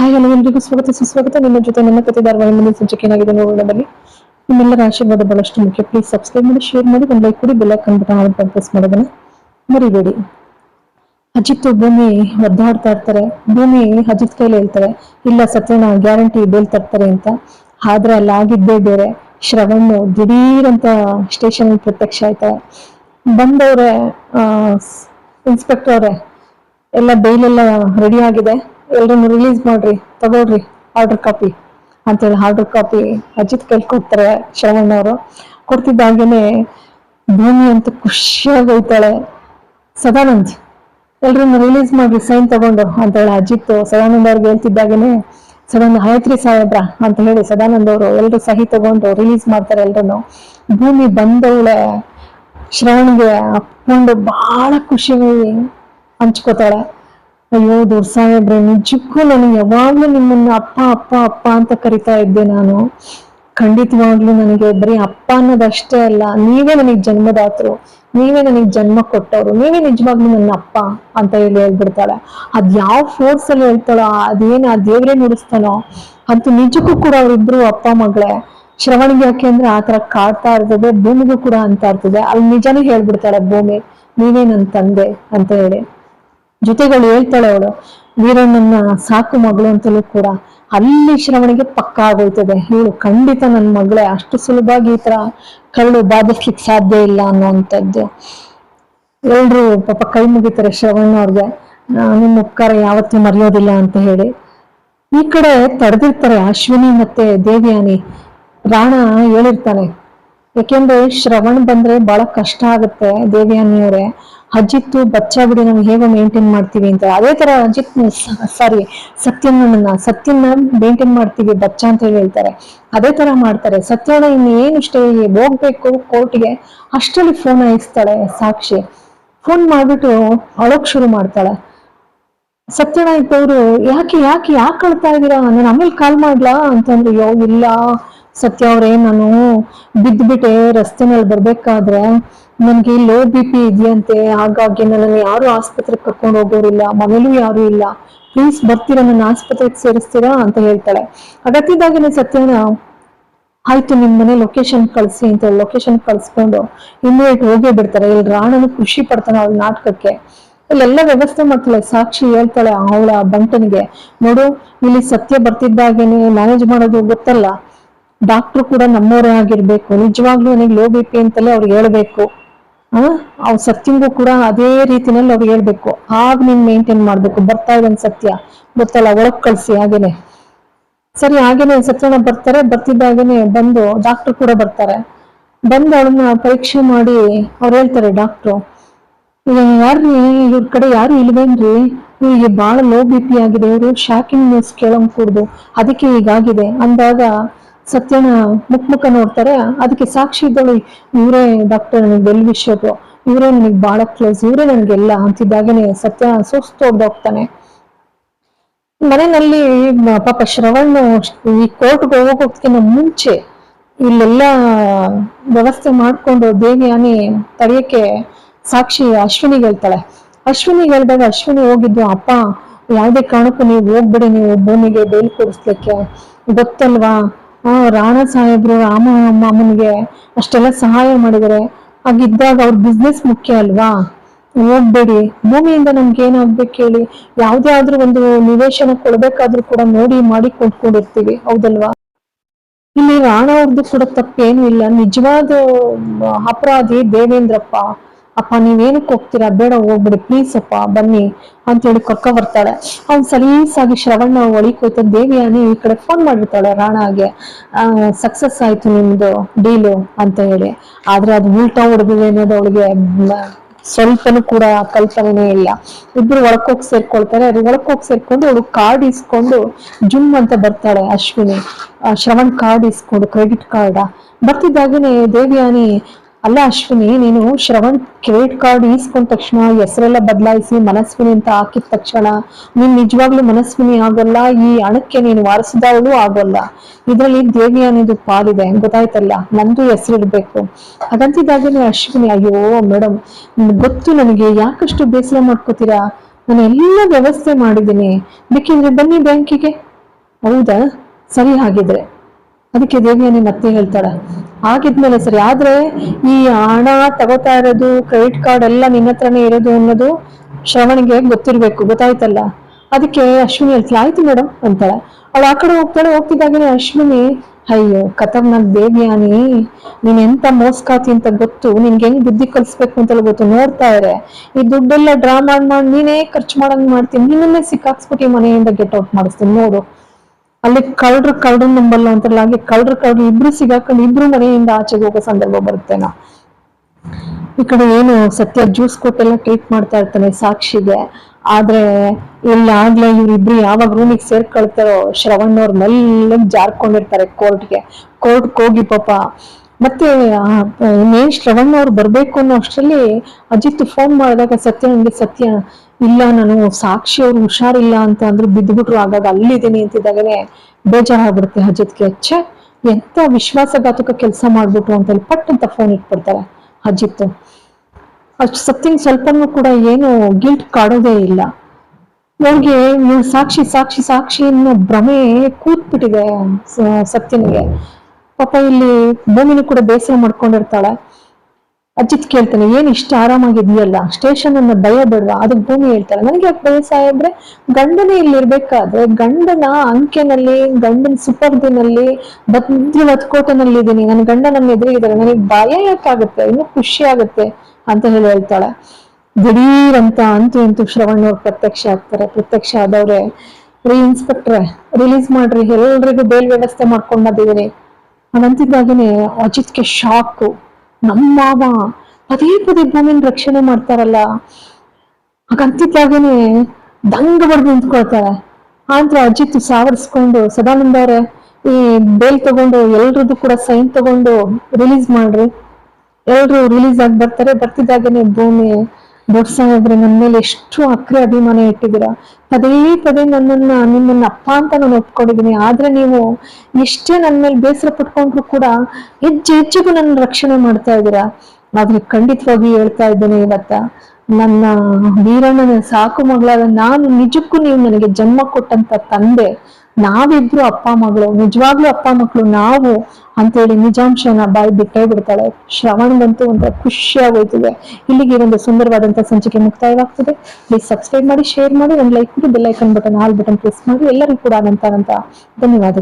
Hi ಎಲ್ರಿಗೂ ಸ್ವಾಗತ, ಸುಸ್ವಾಗತ. ನಿಮ್ಮ ಜೊತೆ ನನ್ನ ಕತೆ ಧಾರವಾಹಿ ಮುಂದಿನ ಸಂಚಿಕೆ ಏನಾಗಿದೆ ನೋಡೋಣ ಬನ್ನಿ ನಿಮ್ಮೆಲ್ಲರ ಆಶೀರ್ವಾದ ಬಹಳಷ್ಟು ಮುಖ್ಯ. ಪ್ಲೀಸ್ ಸಬ್ಸ್ಕ್ರೈಬ್ ಮಾಡಿ ಶೇರ್ ಮಾಡಿ, ಒಂದು ಲೈಕ್ ಕೊಡಿ ಬೆಲ್ಲ ಕಂಡ್ಬಿಟ್ಟು ಆನ್ ಪ್ರೆಸ್ ಮಾಡೋದನ್ನ ಮರಿಬೇಡಿ. ಅಜಿತ್ ಭೂಮಿ ಒದ್ದಾಡ್ತಾ ಇರ್ತಾರೆ. ಭೂಮಿ ಅಜಿತ್ ಕೈಲಿ ಹೇಳ್ತಾರೆ, ಇಲ್ಲ ಸತ್ಯನ ಗ್ಯಾರಂಟಿ ಬೇಲ್ ತರ್ತಾರೆ ಅಂತ. ಆದ್ರೆ ಅಲ್ಲಿ ಆಗಿದ್ದೇ ಬೇರೆ. ಶ್ರವಣ್ಣು ದಿಢೀರಂತ ಸ್ಟೇಷನ್ ಪ್ರತ್ಯಕ್ಷ ಆಯ್ತಾರೆ ಬಂದವ್ರೆ ಇನ್ಸ್ಪೆಕ್ಟರ್ ಅವ್ರೆ, ಎಲ್ಲ ಬೇಲ್ ಎಲ್ಲ ರೆಡಿ ಆಗಿದೆ. ಎಲ್ರನ್ನು ರಿಲೀಸ್ ಮಾಡ್ರಿ, ತಗೊಳ್ರಿ ಆರ್ಡರ್ ಕಾಪಿ ಅಂತೇಳಿ ಆರ್ಡರ್ ಕಾಪಿ ಅಜಿತ್ ಕೈಲಿ ಕೊಡ್ತಾರೆ ಶ್ರವಣ್ ಅವರು. ಕೊಡ್ತಿದ್ದಾಗೇನೆ ಭೂಮಿ ಅಂತ ಖುಷಿಯಾಗಿ ಹೋಗ್ತಾಳೆ ಸದಾನಂದ್, ಎಲ್ರನ್ನ ರಿಲೀಸ್ ಮಾಡ್ರಿ ಸೈನ್ ತಗೊಂಡು ಅಂತ ಹೇಳಿ ಅಜಿತ್, ಸದಾನಂದ್ ಅವ್ರಿಗೆ ಹೇಳ್ತಿದ್ದಾಗೇನೆ ಸದಾನಂದ್ ಆಯ್ತ್ರಿ ಸಾಹೇಬ್ರ ಅಂತ ಹೇಳಿ ಸದಾನಂದ್ ಅವರು ಎಲ್ರು ಸಹಿ ತಗೊಂಡು ರಿಲೀಸ್ ಮಾಡ್ತಾರೆ ಎಲ್ರನ್ನು. ಭೂಮಿ ಬಂದವಳೆ ಶ್ರವಣ್ಗೆ ಅಪ್ಕೊಂಡು ಬಹಳ ಖುಷಿ ಹಂಚ್ಕೋತಾಳೆ. ಅಯ್ಯೋ ದೊಡ್ಡ ಸಾಹೇಬ್ರೆ ನಿಜಕ್ಕೂ ನಾನು ಯಾವಾಗ್ಲೂ ನಿಮ್ಮನ್ನ ಅಪ್ಪ ಅಪ್ಪ ಅಪ್ಪ ಅಂತ ಕರಿತಾ ಇದ್ದೆ ನಾನು. ಖಂಡಿತವಾಗ್ಲೂ ನನಗೆ ಬರೀ ಅಪ್ಪ ಅನ್ನೋದಷ್ಟೇ ಅಲ್ಲ, ನೀವೇ ನನಗೆ ಜನ್ಮದಾತರು, ನೀವೇ ನನಗೆ ಜನ್ಮ ಕೊಟ್ಟವರು, ನೀವೇ ನಿಜವಾಗ್ಲೂ ನನ್ನ ಅಪ್ಪ ಅಂತ ಹೇಳಿ ಹೇಳ್ಬಿಡ್ತಾಳೆ. ಅದ್ ಯಾವ ಫೋರ್ಸ್ ಅಲ್ಲಿ ಹೇಳ್ತಾಳೋ, ಅದೇನ್ ಆ ದೇವ್ರೇ ನುಡಿಸ್ತಾನೋ, ಅಂತೂ ನಿಜಕ್ಕೂ ಕೂಡ ಅವ್ರಿಬ್ರು ಅಪ್ಪ, ಮಗಳೇ. ಶ್ರವಣಿಗೆ ಯಾಕೆ ಅಂದ್ರೆ ತರ ಕಾಡ್ತಾ ಇರ್ತದೆ, ಭೂಮಿಗೂ ಕೂಡ ಅಂತ ಇರ್ತದೆ ಅಲ್ಲಿ ನಿಜಾನೇ ಹೇಳ್ಬಿಡ್ತಾಳೆ ಭೂಮಿ, ನೀವೇ ನನ್ನ ತಂದೆ ಅಂತ ಹೇಳಿ. ಜೊತೆಗಳು ಹೇಳ್ತಾಳೆ ಅವಳು ವೀರಣ್ಣನ ಸಾಕು ಮಗಳು ಅಂತಲೂ ಕೂಡ ಅಲ್ಲಿ ಶ್ರವಣಿಗೆ ಪಕ್ಕ ಆಗೋಯ್ತದೆ. ಇವಳು ಖಂಡಿತ ನನ್ನ ಮಗಳೇ, ಅಷ್ಟು ಸುಲಭವಾಗಿ ಈ ತರ ಕಳ್ಳು ಬಾಧಿಸ್ಲಿಕ್ಕೆ ಸಾಧ್ಯ ಇಲ್ಲ ಅನ್ನುವಂಥದ್ದು. ಎಲ್ರು ಪಾಪ ಕೈ ಮುಗಿತಾರೆ ಶ್ರವಣ ಅವ್ರಿಗೆ. ನಿಮ್ಮ ಉಪಕಾರ ಯಾವತ್ತೂ ಮರೆಯೋದಿಲ್ಲ ಅಂತ ಹೇಳಿ. ಈ ಕಡೆ ತಡೆದಿರ್ತಾರೆ ಅಶ್ವಿನಿ ಮತ್ತೆ ದೇವಿಯಾನಿ. ರಾಣ ಹೇಳಿರ್ತಾನೆ, ಯಾಕೆಂದ್ರೆ ಶ್ರವಣ್ ಬಂದ್ರೆ ಬಹಳ ಕಷ್ಟ ಆಗುತ್ತೆ ದೇವಿಯಾನಿಯವರೇ. ಅಜಿತ್, ಬಚ್ಚಾ ಬಿಡಿ ಹೇಗೆ ಮೇಂಟೈನ್ ಮಾಡ್ತೀವಿ ಅಂತ. ಅದೇ ತರ ಅಜಿತ್ ಸಾರಿ ಸತ್ಯನನ್ನ ಸತ್ಯನ ಮೇಂಟೈನ್ ಮಾಡ್ತೀವಿ, ಬಚ್ಚ ಅಂತ ಹೇಳಿ ಹೇಳ್ತಾರೆ. ಅದೇ ತರ ಮಾಡ್ತಾರೆ. ಸತ್ಯನ ಇನ್ನೇನು ಸ್ಟೇ ಹೋಗ್ಬೇಕು ಕೋರ್ಟ್ಗೆ, ಅಷ್ಟರಲ್ಲಿ ಫೋನ್ ಹಾಯಿಸ್ತಾಳೆ ಸಾಕ್ಷಿ. ಫೋನ್ ಮಾಡ್ಬಿಟ್ಟು ಅಳೋಕ್ ಶುರು ಮಾಡ್ತಾಳೆ. ಸತ್ಯನ ಇದ್ದವ್ರು, ಯಾಕೆ ಯಾಕೆ ಯಾಕೆ ಕಳ್ತಾ ಇದ್ದೀರಾ? ನಾನು ಆಮೇಲೆ ಕಾಲ್ ಮಾಡ್ಲಾ? ಅಂತಂದ್ರೆ, ಯೋ, ಇಲ್ಲ. ಸತ್ಯ ಅವ್ರೆ ನಾನು ಬಿದ್ದ್ಬಿಟ್ಟೆ ರಸ್ತೆ ಮೇಲೆ ಬರ್ಬೇಕಾದ್ರೆ ನನ್ಗೆ ಲೋ ಬಿ ಪಿ ಇದೆಯಂತೆ, ಹಾಗಾಗಿ ನನ್ನನ್ನು ಯಾರು ಆಸ್ಪತ್ರೆಗೆ ಕರ್ಕೊಂಡು ಹೋಗೋರಿಲ್ಲ, ಮನೇಲೂ ಯಾರು ಇಲ್ಲ. ಪ್ಲೀಸ್ ಬರ್ತೀರಾ, ನನ್ನ ಆಸ್ಪತ್ರೆಗೆ ಸೇರಿಸ್ತೀರಾ ಅಂತ ಹೇಳ್ತಾಳೆ. ಅಗತ್ಯದಾಗನೇ ಸತ್ಯನ, ಆಯ್ತು, ನಿಮ್ ಮನೆ ಲೊಕೇಶನ್ ಕಳ್ಸಿ ಅಂತ ಲೊಕೇಶನ್ ಕಳ್ಸ್ಕೊಂಡು ಇಮಿಡಿಯೇಟ್ ಹೋಗೇ ಬಿಡ್ತಾರೆ. ಇಲ್ಲಿ ರಾಣನು ಖುಷಿ ಪಡ್ತಾನೆ ಅವಳ ನಾಟಕಕ್ಕೆ. ಇಲ್ಲೆಲ್ಲ ವ್ಯವಸ್ಥೆ ಮಾಡ್ತಾಳೆ. ಸಾಕ್ಷಿ ಹೇಳ್ತಾಳೆ ಅವಳ ಬಂಟನಿಗೆ, ನೋಡು, ಇಲ್ಲಿ ಸತ್ಯ ಬರ್ತಿದ್ದಾಗೇನೆ ಮ್ಯಾನೇಜ್ ಮಾಡೋದು ಗೊತ್ತಲ್ಲ. ಡಾಕ್ಟ್ರು ಕೂಡ ನಮ್ಮವರೇ ಆಗಿರ್ಬೇಕು. ನಿಜವಾಗ್ಲೂ ನನಗೆ ಲೋ ಬಿ ಪಿ ಅಂತಲೇ ಅವ್ರಿಗೆ ಹೇಳ್ಬೇಕು. ಅವ್ ಸತ್ಯಂಗೂ ಕೂಡ ಅದೇ ರೀತಿನಲ್ಲಿ ಅವ್ರು ಹೇಳ್ಬೇಕು. ಆಗ ನೀನ್ ಮೇಂಟೈನ್ ಮಾಡ್ಬೇಕು. ಬರ್ತಾ ಇದ್ದಾನೆ ಸತ್ಯ ಗೊತ್ತಲ್ಲ, ಒಳಗ್ ಕಳ್ಸಿ, ಹಾಗೇನೆ. ಸರಿ, ಹಾಗೇನೆ ಸತ್ಯನ ಬರ್ತಾರೆ. ಬರ್ತಿದ್ದಾಗೇನೆ ಬಂದು ಡಾಕ್ಟರ್ ಕೂಡ ಬರ್ತಾರೆ. ಬಂದು ಅವಳನ್ನ ಪರೀಕ್ಷೆ ಮಾಡಿ ಅವ್ರು ಹೇಳ್ತಾರೆ ಡಾಕ್ಟ್ರು ಯಾರ್ರಿ? ಇವ್ರ ಕಡೆ ಯಾರು ಇಲ್ವೇನ್ರಿ? ಇವ್ರಿಗೆ ಬಹಳ ಲೋ ಬಿ ಪಿ ಆಗಿದೆ. ಇವರು ಶಾಕಿಂಗ್ ನ್ಯೂಸ್ ಕೇಳಂಗ್ ಕೂಡ್ದು. ಅದಕ್ಕೆ ಹೀಗಾಗಿದೆ. ಅಂದಾಗ ಸತ್ಯನ ಮುಖ ನೋಡ್ತಾರೆ. ಅದಕ್ಕೆ ಸಾಕ್ಷಿ ಇದ್ದಳು ಇವರೇ ಡಾಕ್ಟರ್ ನನಗೆ ಬೆಲ್ ವಿಷಯದು ಇವರೇ ನನಗೆ ಬಹಳ ಕ್ಲೋಸ್ ಇವರೇ ನನಗೆಲ್ಲ ಅಂತಿದ್ದಾಗನೇ ಸತ್ಯ ಸುಸ್ತು ಹೋಗ್ತಾನೆ. ಮನೆಯಲ್ಲಿ ಪಾಪ ಶ್ರವಣ್ ಈ ಕೋರ್ಟ್ಗೆ ಹೋಗೋಕ್ಕಿಂತ ಮುಂಚೆ ಇಲ್ಲೆಲ್ಲ ವ್ಯವಸ್ಥೆ ಮಾಡ್ಕೊಂಡು ದೇವಿಯಾನಿ ತಡೆಯಕ್ಕೆ ಸಾಕ್ಷಿ ಅಶ್ವಿನಿಗೆ ಹೇಳ್ತಾಳೆ. ಅಶ್ವಿನಿಗೆ ಹೇಳಿದಾಗ ಅಶ್ವಿನಿ ಹೋಗಿದ್ದು, ಅಪ್ಪ, ಯಾವುದೇ ಕಾರಣಕ್ಕೂ ನೀವು ಹೋಗ್ಬಿಡಿ, ನೀವು ಭೂಮಿಗೆ ಬೇಲ್ ಕೂರಿಸ್ಲಿಕ್ಕೆ ಗೊತ್ತಲ್ವಾ? ಆ ರಾಣ ಸಾಹೇಬ್ರು ರಾಮ ಮಾಮನಿಗೆ ಅಷ್ಟೆಲ್ಲ ಸಹಾಯ ಮಾಡಿದರೆ, ಹಾಗಿದ್ದಾಗ ಅವ್ರ ಬಿಸ್ನೆಸ್ ಮುಖ್ಯ ಅಲ್ವಾ? ಹೋಗ್ಬೇಡಿ. ಭೂಮಿಯಿಂದ ನಮ್ಗೆ ಏನಾಗ್ಬೇಕು ಹೇಳಿ? ಯಾವ್ದೇ ಆದ್ರೂ ಒಂದು ನಿವೇಶನ ಕೊಡ್ಬೇಕಾದ್ರೂ ಕೂಡ ನೋಡಿ ಮಾಡಿ ಕೊಟ್ಕೊಂಡಿರ್ತೀವಿ ಹೌದಲ್ವಾ? ಇಲ್ಲಿ ರಾಣ ಅವ್ರದ್ದು ಕೂಡ ತಪ್ಪೇನು ಇಲ್ಲ. ನಿಜವಾದ ಅಪರಾಧಿ ದೇವೇಂದ್ರಪ್ಪ. ಅಪ್ಪ, ನೀವೇನಕ್ಕೆ ಹೋಗ್ತೀರಾ? ಬೇಡ, ಹೋಗ್ಬಿಡಿ. ಪ್ಲೀಸ್ ಅಪ್ಪ, ಬನ್ನಿ ಅಂತ ಹೇಳಿ ಕರ್ಕ ಬರ್ತಾಳೆ. ಅವ್ನು ಸಲೀಸಾಗಿ ಶ್ರವಣ ಒಳಿ ಕೂತ ದೇವಿಯಾನಿ ಈ ಕಡೆ ಫೋನ್ ಮಾಡಿರ್ತಾಳೆ ರಾಣಾಗೆ. ಸಕ್ಸಸ್ ಆಯ್ತು ನಿಮ್ದು ಡೀಲು ಅಂತ ಹೇಳಿ. ಆದ್ರೆ ಅದು ಉಲ್ಟಾ ಹೊಡೆದಿದೆ ಅನ್ನೋದು ಅವಳಿಗೆ ಸ್ವಲ್ಪನೂ ಕೂಡ ಕಲ್ಪನೆ ಇಲ್ಲ. ಇಬ್ರು ಒಳಕೋಗಿ ಸೇರ್ಕೊಳ್ತಾರೆ. ಅದು ಒಳಕೋಗಿ ಸೇರ್ಕೊಂಡು ಅವಳು ಕಾರ್ಡ್ ಇಸ್ಕೊಂಡು ಜುಮ್ ಅಂತ ಬರ್ತಾಳೆ ಅಶ್ವಿನಿ. ಶ್ರವಣ್ ಕಾರ್ಡ್ ಇಸ್ಕೊಂಡು ಕ್ರೆಡಿಟ್ ಕಾರ್ಡ ಬರ್ತಿದ್ದಾಗನೇ ದೇವಿಯಾನಿ ಅಲ್ಲ ಅಶ್ವಿನಿ, ನೀನು ಶ್ರವಣ್ ಕ್ರೆಡಿಟ್ ಕಾರ್ಡ್ ಈಸ್ಕೊಂಡ ತಕ್ಷಣ ಹೆಸರೆಲ್ಲ ಬದಲಾಯಿಸಿ ಮನಸ್ವಿನಿ ಅಂತ ಹಾಕಿದ ತಕ್ಷಣ ನೀನ್ ನಿಜವಾಗ್ಲೂ ಮನಸ್ವಿನಿ ಆಗೋಲ್ಲ, ಈ ಹಣಕ್ಕೆ ನೀನು ವಾರಸದವಳು ಆಗೋಲ್ಲ. ಇದರಲ್ಲಿ ದೇವಿ ಅನ್ನೋದು ಪಾಲಿದೆ, ಗೊತ್ತಾಯ್ತಲ್ಲ? ನಂದು ಹೆಸರಿಡ್ಬೇಕು ಹಾಗಂತಿದ್ದಾಗೇನೆ ಅಶ್ವಿನಿ, ಅಯ್ಯೋ ಮೇಡಮ್ ಗೊತ್ತು ನನಗೆ, ಯಾಕಷ್ಟು ಬೇಸರ ಮಾಡ್ಕೋತೀರಾ? ನಾನು ಎಲ್ಲ ವ್ಯವಸ್ಥೆ ಮಾಡಿದ್ದೀನಿ. ಬೇಕಿದ್ರೆ ಬನ್ನಿ ಬ್ಯಾಂಕಿಗೆ. ಹೌದಾ? ಸರಿ ಹಾಗಿದ್ರೆ. ಅದಕ್ಕೆ ದೇವಿಯಾನಿ ಮತ್ತೆ ಹೇಳ್ತಾಳ. ಆಗಿದ್ಮೇಲೆ ಸರಿ, ಆದ್ರೆ ಈ ಹಣ ತಗೋತಾ ಇರೋದು, ಕ್ರೆಡಿಟ್ ಕಾರ್ಡ್ ಎಲ್ಲ ನಿನ್ನ ಹತ್ರನೇ ಇರೋದು ಅನ್ನೋದು ಶ್ರವಣಿಗೆ ಗೊತ್ತಿರ್ಬೇಕು, ಗೊತ್ತಾಯ್ತಲ್ಲ. ಅದಕ್ಕೆ ಅಶ್ವಿನಿ ಹೇಳ್ತಾಳೆ, ಆಯ್ತು ಮೇಡಮ್ ಅಂತಾಳೆ. ಅವಳು ಆ ಕಡೆ ಹೋಗ್ತಾಳೆ ಹೋಗ್ತಿದ್ದಾಗೇನೆ ಅಶ್ವಿನಿ, ಅಯ್ಯೋ ಕತರ್ನಾಕ್ ದೇವಿಯಾನಿ, ನೀನ್ ಎಂತ ಮೋಸ್ಕಾತಿ ಅಂತ ಗೊತ್ತು, ನಿನ್ಗೆ ಹೆಂಗ್ ಬುದ್ಧಿ ಕಲಿಸ್ಬೇಕು ಅಂತೆಲ್ಲ ಗೊತ್ತು, ನೋಡ್ತಾ ಇರೆ. ಈ ದುಡ್ಡೆಲ್ಲ ಡ್ರಾ ಮಾಡಿ ಮಾಡಿ ನೀನೇ ಖರ್ಚು ಮಾಡಂಗ್ ಮಾಡ್ತೀನಿ, ನಿನ್ನನ್ನೇ ಸಿಕ್ಕಾಕ್ಸ್ಬಿಟ್ಟು ಮನೆಯಿಂದ ಗೆಟ್ ಔಟ್ ಮಾಡಿಸ್ತೀನಿ, ನೋಡು. ಅಲ್ಲಿ ಕಳ್ರು ಕಳ್ರು ನಂಬಲ್ಲ ಅಂತಾರಲ್ಲ ಹಾಗೆ ಕಳ್ರು ಕಳ್ರು ಇಬ್ರು ಸಿಗಾಕೊಂಡು ಇಬ್ರು ಮನೆಯಿಂದ ಆಚೆಗೆ ಹೋಗೋ ಸಂದರ್ಭ ಬರುತ್ತೇನೋ ಈ ಕಡೆ ಏನು ಸತ್ಯ ಜ್ಯೂಸ್ ಕೊಟ್ಟೆಲ್ಲ ಟ್ರೀಟ್ ಮಾಡ್ತಾ ಇರ್ತಾನೆ ಸಾಕ್ಷಿಗೆ. ಆದ್ರೆ ಇಲ್ಲಿ ಆಗ್ಲೇ ಇವ್ರಿಬ್ರು ಯಾವಾಗ ರೂಮಿಗೆ ಸೇರ್ಕೊಳ್ತಾರೋ ಶ್ರವಣ್ ಅವ್ರ ಮೆಲ್ಲಗ್ ಜಾರ್ಕೊಂಡಿರ್ತಾರೆ ಕೋರ್ಟ್ಗೆ ಕೋರ್ಟ್ಗೆ ಹೋಗಿ ಪಾಪ. ಮತ್ತೆ ಇನ್ನೇನ್ ಶ್ರವಣ್ ಅವ್ರು ಬರ್ಬೇಕು ಅನ್ನೋ ಅಷ್ಟರಲ್ಲಿ ಅಜಿತ್ ಫೋನ್ ಮಾಡಿದಾಗ ಸತ್ಯ ನಂಗೆ ಸತ್ಯ ಇಲ್ಲ, ನಾನು ಸಾಕ್ಷಿ ಅವ್ರು ಹುಷಾರಿಲ್ಲ ಅಂತ ಅಂದ್ರೆ ಬಿದ್ದುಬಿಟ್ರು ಆಗಾಗ ಅಲ್ಲಿದ್ದೀನಿ ಅಂತಿದ್ದಾಗನೆ ಬೇಜಾರಾಗ್ಬಿಡುತ್ತೆ ಅಜಿತ್ಗೆ. ಅಚ್ಚೆ ಎಂತ ವಿಶ್ವಾಸಘಾತಕ ಕೆಲಸ ಮಾಡ್ಬಿಟ್ರು ಅಂತ ಹೇಳಿ ಪಟ್ ಅಂತ ಫೋನ್ ಇಟ್ಬಿಡ್ತಾರೆ ಅಜಿತ್ ಅಷ್ಟು ಸತ್ತಿನ ಸ್ವಲ್ಪನೂ ಕೂಡ ಏನು ಗಿಲ್ಟ್ ಕಾಡೋದೇ ಇಲ್ಲ. ಅವ್ರಿಗೆ ನೀವು ಸಾಕ್ಷಿ ಸಾಕ್ಷಿ ಸಾಕ್ಷಿ ಅನ್ನೋ ಭ್ರಮೆ ಕೂತ್ಬಿಟ್ಟಿದೆ ಸತ್ಯನಿಗೆ. ಪಾಪ ಇಲ್ಲಿ ಭೂಮಿನೂ ಕೂಡ ಬೇಸರ ಮಾಡ್ಕೊಂಡಿರ್ತಾಳೆ. ಅಜಿತ್ ಕೇಳ್ತಾನೆ, ಏನ್ ಇಷ್ಟ ಆರಾಮಾಗಿದೆಯಲ್ಲ ಸ್ಟೇಷನ್ ಅನ್ನ ಭಯ ಬಿಡುವ? ಅದಕ್ಕೆ ಭೂಮಿ ಹೇಳ್ತಾಳೆ. ನನಗೆ ಯಾಕೆ ಭಯ ಸಾಹೇಬ್ರೆ? ಗಂಡನೇ ಇಲ್ಲಿ ಇರ್ಬೇಕಾದ್ರೆ ಗಂಡನ ಅಂಕೆನಲ್ಲಿ, ಗಂಡನ ಸುಪರ್ದಿನಲ್ಲಿ ಭದ್ರ ಕೋಟೆನಲ್ಲಿ ಇದ್ದೀನಿ. ನನ್ನ ಗಂಡ ನನ್ನ ಎದುರಿಗಿದ್ದಾರೆ ನನಗೆ ಭಯ ಯಾಕಾಗುತ್ತೆ? ಇನ್ನು ಖುಷಿ ಆಗುತ್ತೆ ಅಂತ ಹೇಳಿ ಹೇಳ್ತಾಳೆ. ದಿಢೀರ್ ಅಂತ ಅಂತೂ ಇಂತೂ ಶ್ರವಣ್ ಅವ್ರು ಪ್ರತ್ಯಕ್ಷ ಆಗ್ತಾರೆ. ಪ್ರತ್ಯಕ್ಷ ಆದವ್ರೆ, ರೀ ಇನ್ಸ್ಪೆಕ್ಟ್ರೆ, ರಿಲೀಸ್ ಮಾಡ್ರಿ. ಎಲ್ರಿಗೂ ಬೇಲ್ ವ್ಯವಸ್ಥೆ ಮಾಡ್ಕೊಂಡ್ ಬಂದಿದ್ದೀನಿ. ಅವಂತಿದ್ದಾಗೇನೆ ಅಜಿತ್ಗೆ ಶಾಕು ನಮ್ಮ ಮಾವ ಪದೇ ಪದೇ ಭೂಮಿನ ರಕ್ಷಣೆ ಮಾಡ್ತಾರಲ್ಲ. ಹಾಗಂತಿದ್ದಾಗನೆ ದಂಗ ಬಡ್ದು ನಿಂತ್ಕೊಳ್ತಾರೆ. ಆಂತ್ರ ಅಜಿತ್ ಸಾವರ್ಸ್ಕೊಂಡು, ಸದಾನಂದ ಈ ಬೇಲ್ ತಗೊಂಡು, ಎಲ್ರದ್ದು ಕೂಡ ಸೈನ್ ತಗೊಂಡು ರಿಲೀಸ್ ಮಾಡ್ರಿ. ಎಲ್ರು ರಿಲೀಸ್ ಆಗಿ ಬರ್ತಾರೆ. ಬರ್ತಿದ್ದಾಗೇನೆ ಭೂಮಿ ದೊಡ್ಡ ಸಾಹೇಬ್ರೆ ನನ್ನ ಮೇಲೆ ಎಷ್ಟು ಅಕ್ರೆ ಅಭಿಮಾನ ಇಟ್ಟಿದ್ದೀರಾ? ಪದೇ ಪದೇ ನನ್ನನ್ನ, ನಿಮ್ಮನ್ನ ಅಪ್ಪ ಅಂತ ನಾನು ಒಪ್ಕೊಂಡಿದ್ದೀನಿ. ಆದ್ರೆ ನೀವು ಎಷ್ಟೇ ನನ್ನ ಮೇಲೆ ಬೇಸರ ಪಟ್ಕೊಂಡ್ರು ಕೂಡ ಹೆಜ್ಜೆ ಹೆಜ್ಜೆಗೂ ನನ್ನ ರಕ್ಷಣೆ ಮಾಡ್ತಾ ಇದ್ದೀರಾ? ಆದ್ರೆ ಖಂಡಿತವಾಗಿ ಹೇಳ್ತಾ ಇದ್ದೇನೆ ಇವತ್ತ, ನನ್ನ ವೀರಣ್ಣನ ಸಾಕು ಮಗಳಾದ ನಾನು ನಿಜಕ್ಕೂ ನೀವು ನನಗೆ ಜನ್ಮ ಕೊಟ್ಟಂತ ತಂದೆ ನಾವಿಬ್ರು ಅಪ್ಪ ಮಗಳು, ನಿಜವಾಗ್ಲೂ ಅಪ್ಪ ಮಕ್ಕಳು ನಾವು ಅಂತೇಳಿ ನಿಜಾಂಶನ ಬಾಯಿ ಬಿಟ್ಟೇ ಬಿಡ್ತಾಳೆ. ಶ್ರವಣಗಂತೂ ಒಂಥರ ಖುಷಿಯಾಗೋಯ್ತದೆ ಇಲ್ಲಿಗೆ ಒಂದು ಸುಂದರವಾದಂತಹ ಸಂಚಿಕೆ ಮುಕ್ತಾಯವಾಗ್ತದೆ. ಪ್ಲೀಸ್ ಸಬ್ಸ್ಕ್ರೈಬ್ ಮಾಡಿ ಶೇರ್ ಮಾಡಿ, ಒಂದು ಲೈಕ್ ಮಾಡಿ bell icon button all button press ಮಾಡಿ, ಎಲ್ಲರಿಗೂ ಕೂಡ ಅನಂತ ಧನ್ಯವಾದಗಳು.